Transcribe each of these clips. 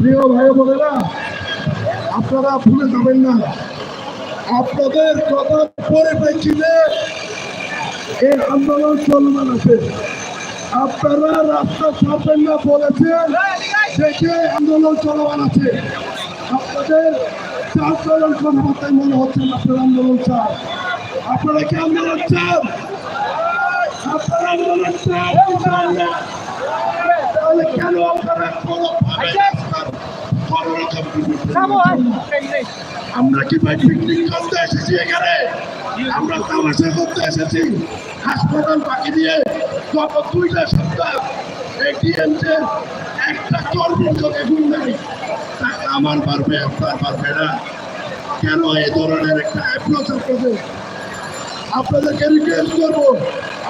প্রিয় ভাই বোনেরা, আপনারা ভুলে যাবেন না। আপনাদের কথার পরিপ্রেক্ষিতে এই আন্দোলন চলমান আছে। আপনারা রাস্তা ছাড়বেন না বলেছেন দেখে আন্দোলন চলমান আছে। আপনাদের চার চলন কথাবার্তায় মনে হচ্ছে আপনারা আন্দোলন চান। আপনারা কি আন্দোলন চান? আপনারা আন্দোলন চান? কেন আপনারা? আমরা কি ভাই পিকনিক করতে এসেছি এখানে? আমরা তামাশা করতে এসেছি। হাসপাতাল বাকি দিয়ে গত দুইটা সপ্তাহ একটা আমার পারবে আপনার পারবে না। কেন এই ধরনের একটা আপনাদের? আপনাদেরকে রিকোয়েস্ট করব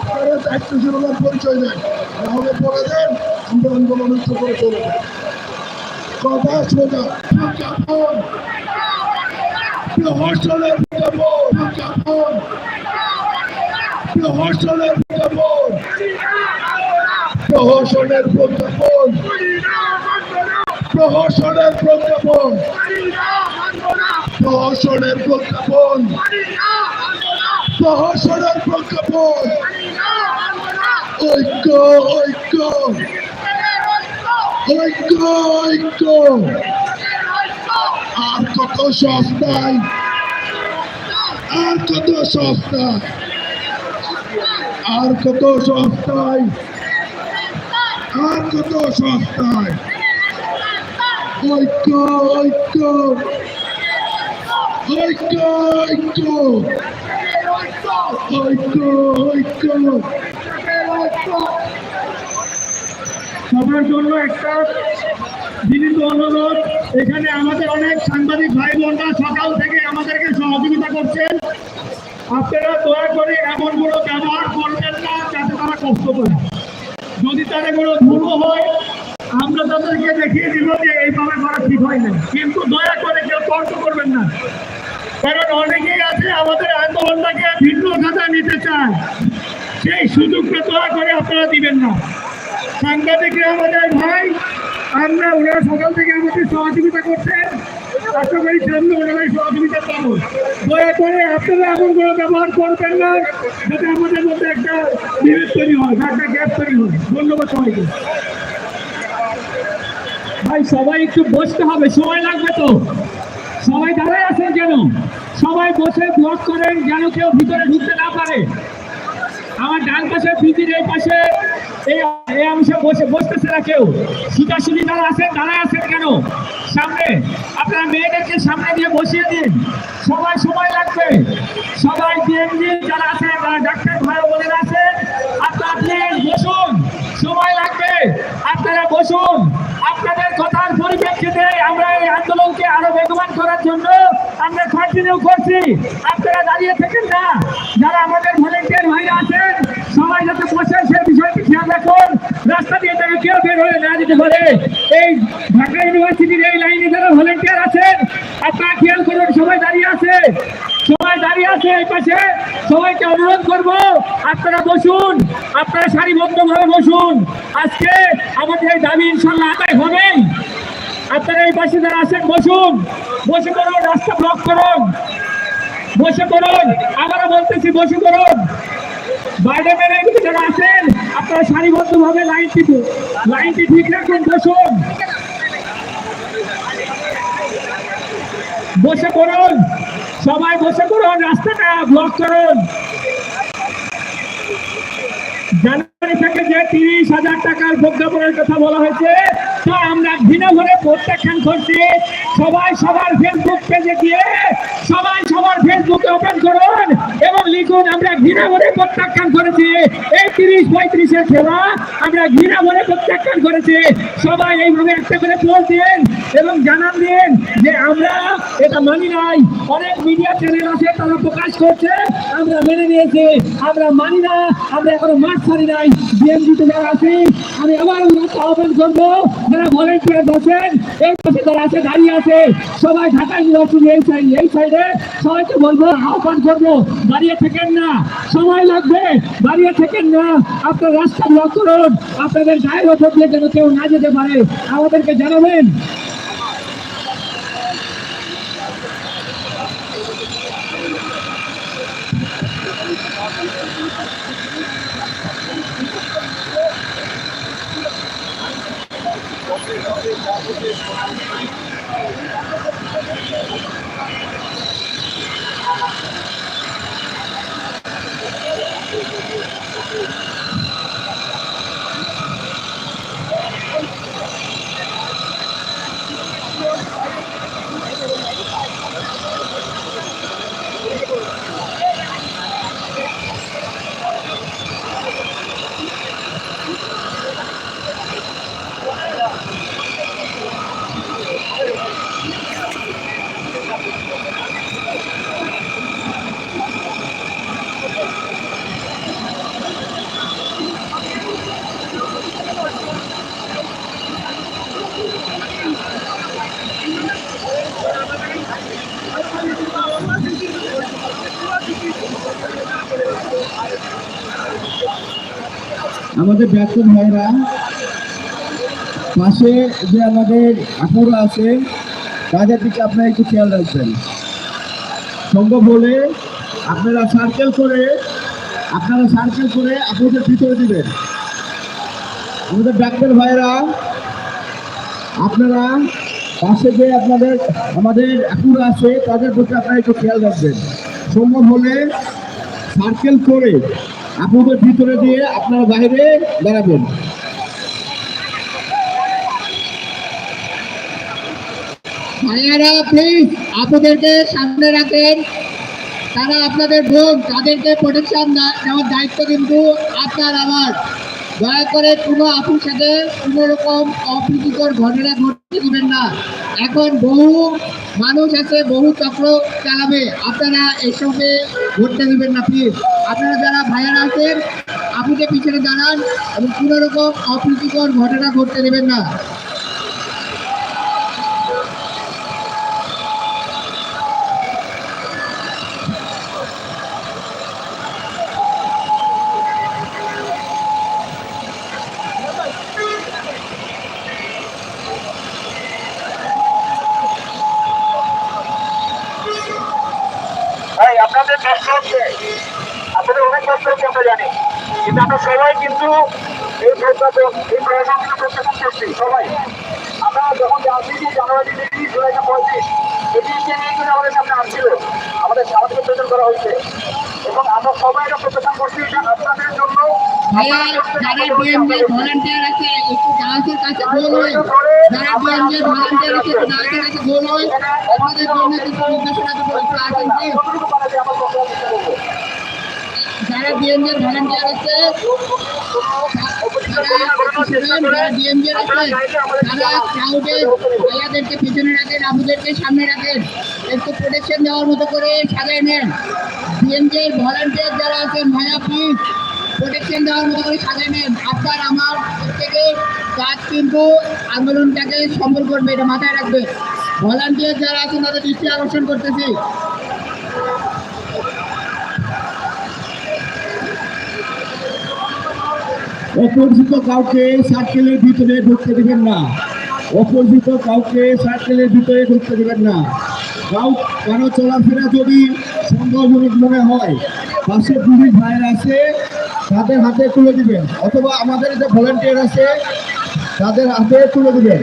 আপনারা দায়িত্বশীলতার পরিচয় দেন। নাহলে বলে দেন, আমরা আন্দোলন করে চলে কথা সোজা বিজ্ঞাপন প্রহসনের বিজ্ঞাপন বিজ্ঞাপন প্রহসনের বিজ্ঞাপন প্রহসনের প্রজ্ঞাপন। প্রহসনের প্রজ্ঞাপন। প্রহসনের প্রজ্ঞাপন। প্রহসনের প্রজ্ঞাপন। ঐক্য ঐক্য ঐক্য ঐক্য আর কত সস্তায় আর কত সস্তায় আর কত সস্তায় আর কত সস্তায় ঐক্য ঐক্য ঐক্য ঐক্য ঐক্য ঐক্য সবার জন্য একটা বিনীত অনুরোধ। এখানে আমাদের অনেক সাংবাদিক ভাই বোনরা সকাল থেকে আমাদেরকে সহযোগিতা করছেন। আপনারা দয়া করে এমন কোনো ব্যবহার করবেন না, যাতে তারা কষ্ট করে। যদি তাদের কোনো ভুল হয়, আমরা তাদেরকে দেখিয়ে দিব যে এইভাবে করা ঠিক হয় না কিন্তু দয়া করে কেউ তর্ক করবেন না। কারণ অনেকেই আছে, আমাদের আন্দোলনটাকে ভিন্ন খাতা নিতে চায়। সেই সুযোগটা দয়া করে আপনারা দিবেন না। সাংবাদিকরা আমাদের ভাই, আমরা ওনারা সকাল থেকে আমাদের সহযোগিতা করছেন। আশা করি সামনে ওনারাই সহযোগিতা পাবো দয়া করে আপনারা এমন কোনো ব্যবহার করবেন না, যাতে আমাদের মধ্যে একটা বিভেদ তৈরি হয় বা একটা গ্যাপ তৈরি হয়। ধন্যবাদ সবাইকে। ভাই, সবাই একটু বসতে হবে, সময় লাগবে তো। সবাই দাঁড়ায় আছেন কেন? সবাই বসে ব্লক করেন, যেন কেউ ভিতরে ঢুকতে না পারে। আমার ডান পাশে পিজির এই পাশে এই অংশে বসে, বসতেছে না কেউ। সিটাসিটি যারা আছেন দাঁড়ায় আছেন কেন? সামনে, আপনারা মেয়েদেরকে সামনে দিয়ে বসিয়ে দিন। সবাই সময় লাগবে। সবাই ডিএমজি যারা আছেন যারা ডাক্তার ভাই বোনেরা আছেন আপনারা প্লিজ বসুন। সময় লাগবে। আপনারা বসুন। আপনাদের কথার পরিপ্রেক্ষিতে আমরা এই আন্দোলনকে আরও বেগবান করার জন্য আমরা কন্টিনিউ করছি। আপনারা দাঁড়িয়ে থাকেন না। যারা আমাদের ভলেন্টিয়ার ভাইরা আছেন সবাই যাতে বসে সেই বিষয়টি খেয়াল রাখুন। রাস্তা দিয়ে তাকে কেউ বের হয়ে না যেতে পারে। এই ঢাকা ইউনিভার্সিটির এই লাইনে যারা ভলেন্টিয়ার আছেন, আপনারা খেয়াল করুন, সবাই দাঁড়িয়ে আছে। সবাই দাঁড়িয়ে আছে এই পাশে। সবাইকে অনুরোধ করব, আপনারা বসুন, আপনারা সারিবদ্ধভাবে বসুন। আজকে আমাদের এই দাবি ইনশাল্লাহ আদায় হবেই। আপনারা এই পাশে যারা আছেন, বসুন। বসে করুন রাস্তা ব্লক করুন। বসে করুন আবারও বলতেছি, বসে করুন বাইরে বেড়ে যারা আছেন আপনারা লাইনটি লাইনটি ঠিক রাখুন বসে সবাই বসে রাস্তাটা ব্লক করুন। জানুয়ারি থেকে যে তিরিশ হাজার টাকার প্রজ্ঞাপনের কথা বলা হয়েছে, তা আমরা ঘৃণা ভরে প্রত্যাখ্যান করছি। সবাই সবার ফেসবুক পেজে গিয়ে, সবাই সবার ফেসবুকে ওপেন করুন। লিখুন আমরা ঘৃণা বলে প্রত্যাখ্যান করেছি। এই তিরিশ পঁয়ত্রিশের খেলা আমরা ঘৃণা বলে প্রত্যাখ্যান করেছি। সবাই এইভাবে একটা করে পোল এবং জানান দিন যে আমরা এটা মানি নাই। অনেক মিডিয়া চ্যানেল আছে, তারা প্রকাশ করছে, আমরা মেনে নিয়েছি। আমরা মানি না, আমরা এখনও মাঠ ছাড়ি নাই। বিএমজিতে যারা আছি, আমি আবার অনুরোধ আহ্বান করব, যারা ভলেন্টিয়ার আছেন, এই পাশে যারা আছে, দাঁড়িয়ে আছে, সবাই ঢাকা ইউনিভার্সিটি এই সাইডে সবাইকে বলব, আহ্বান করব, দাঁড়িয়ে থাকেন না। সময় লাগবে, দাঁড়িয়ে থাকেন না। আপনার রাস্তা ব্লক করুন আপনাদের গায়ের ওপর দিয়ে যেন কেউ না যেতে পারে। আমাদেরকে জানাবেন। Thank you. আমাদের ব্যক্তি ভাইরা পাশে যে আমাদের আপুরা আছে, তাদের দিকে আপনারা একটু খেয়াল রাখবেন। সম্ভব হলে আপনারা সার্কেল করে, আপনারা সার্কেল করে আপনাদের ভিতরে দিবেন। আমাদের ডাক্তার ভাইরা, আপনারা পাশে যে আপনাদের, আমাদের আপুরা আছে, তাদের প্রতি আপনারা একটু খেয়াল রাখবেন। সম্ভব হলে সার্কেল করে আপনাদের ভিতরে দিয়ে আপনারা বাইরে দাঁড়াবেন ভাইয়ারা প্লিজ আপনাদেরকে সামনে রাখেন। তারা আপনাদের বোন তাদেরকে প্রোটেকশন দেওয়ার দায়িত্ব কিন্তু আপনার আমার। দয়া করে কোনো আপুর সাথে কোনো রকম অপ্রীতিকর ঘটনা ঘটতে দিবেন না। এখন বহু মানুষ এসে বহু চক্র চালাবে। আপনারা এসবে ভোটটা দেবেন না প্লিজ আপনারা যারা ভাইয়ারা আছেন, আপনি পিছনে দাঁড়ান এবং কোনো রকম অপ্রীতিকর ঘটনা ঘটতে দেবেন না ভাই আপনাদের কষ্ট আপনাদের অনেক কষ্ট হচ্ছে আমরা জানি। কিন্তু আমরা সবাই কিন্তু এই প্রশাসন এই প্রশাসন কিন্তু করছি সবাই। আমরা যখন রাজনীতি জানুয়ারি তিরিশ জুলাইটা পঁয়ত্রিশ এটিকে নিয়ে কিন্তু আমাদের সামনে আসছিল। আমাদের আমাদেরকে প্রেজেন্ট করা হয়েছে। এবং আমরা সবাই এটা প্রশাসন করছি এটা আপনাদের জন্য যারা ডিএমজি ভলান্টিয়ার আছে। একটু গাছের কাছে গোল হয়ে যারা ডিএমজি ভলান্টিয়ার আছে একটু গাছের কাছে গোল হয়ে আমাদের জন্য কিছু নির্দেশনা দেবো একটু আসেন please। যতটুকু পারা যায় আমরা প্রশাসন করব পিছনে সামনে রাখেন। একটু দেওয়ার মতো করে সাজায় নেন। ভলান্টিয়ার যারা দেওয়ার মতো করে সাজায় নেন। আমার প্রত্যেকে কাজ কিন্তু আন্দোলনটাকে সফল করবে, এটা মাথায় রাখবে। ভলান্টিয়ার যারা আছেন, তাদের দৃষ্টি আকর্ষণ করতেছি। অপরিচিত কাউকে সার্কেলের ভিতরে ঢুকতে দেবেন না। অপরিচিত কাউকে সার্কেলের ভিতরে ঢুকতে দেবেন না। কাউ কারও চলাফেরা যদি সন্দেহজনক মনে হয়, পাশে পুলিশ ভাইয়ের আছে, তাদের হাতে তুলে দিবেন। অথবা আমাদের যে ভলেন্টিয়ার আছে, তাদের হাতে তুলে দিবেন।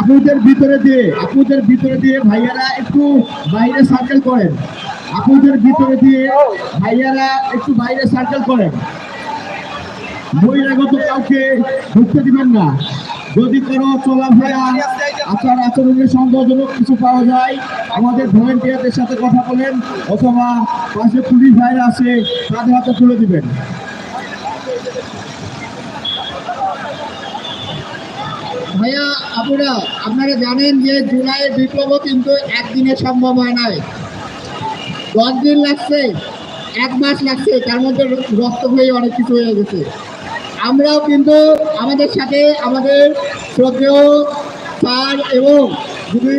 আপুদের ভিতরে দিয়ে আপুদের ভিতরে দিয়ে ভাইয়ারা একটু বাইরে সার্কেল করেন। আপুদের ভিতরে দিয়ে ভাইয়ারা একটু বাইরে সার্কেল করেন। বহিরাগত কাউকে ঢুকতে দিবেন না। যদি কোনো চলাফেরা আচার আচরণের সন্দেহজনক কিছু পাওয়া যায়, আমাদের ভলেন্টিয়ারদের সাথে কথা বলেন, অথবা পাশে পুলিশ ভাইরা আছে তাদের হাতে তুলে দিবেন। ভাইয়া, আপুরা, আপনারা জানেন যে জুলাইয়ের বিপ্লবও কিন্তু একদিনে সম্ভব হয় নাই। দশ দিন লাগছে, এক মাস লাগছে, তার মধ্যে রক্ত হয়ে অনেক কিছু হয়ে গেছে। আমরাও কিন্তু আমাদের সাথে আমাদের শ্রদ্ধেয় স্যার এবং যদি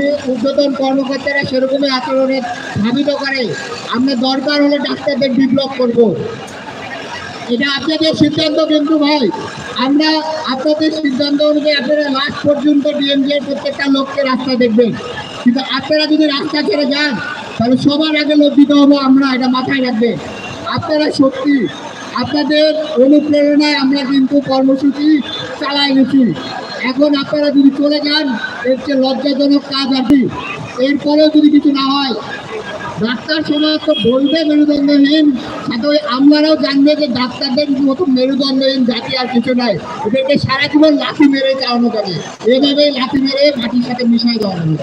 কর্মকর্তারা সেরকমই আচরণে ধাবিত করে, আমরা দরকার হলে ডাক্তারদের বিপ্লব করব। এটা আপনাদের সিদ্ধান্ত কিন্তু ভাই। আমরা আপনাদের সিদ্ধান্ত অনুযায়ী আপনারা লাস্ট পর্যন্ত ডিএমজিএর প্রত্যেকটা লোককে রাস্তা দেখবেন। কিন্তু আপনারা যদি রাস্তা ছেড়ে যান, তাহলে সবার আগে লজ্জিত হব, আমরা এটা মাথায় রাখবেন। আপনারা সত্যি আপনাদের অনুপ্রেরণায় আমরা কিন্তু কর্মসূচি চালাই গেছি। এখন আপনারা যদি চলে যান, এর চেয়ে লজ্জাজনক কাজ কি। এরপরেও যদি কিছু না হয়, ডাক্তার সমাজ তো বলবে মেরুদণ্ডহীন সাথে ওই আমলারাও জানবে যে ডাক্তারদের মতো মেরুদণ্ডহীন জাতি আর কিছু নাই। এদেরকে সারা জীবন লাঠি মেরে চালানো যাবে। এভাবেই লাঠি মেরে মাটির সাথে মিশাই দেওয়া হবে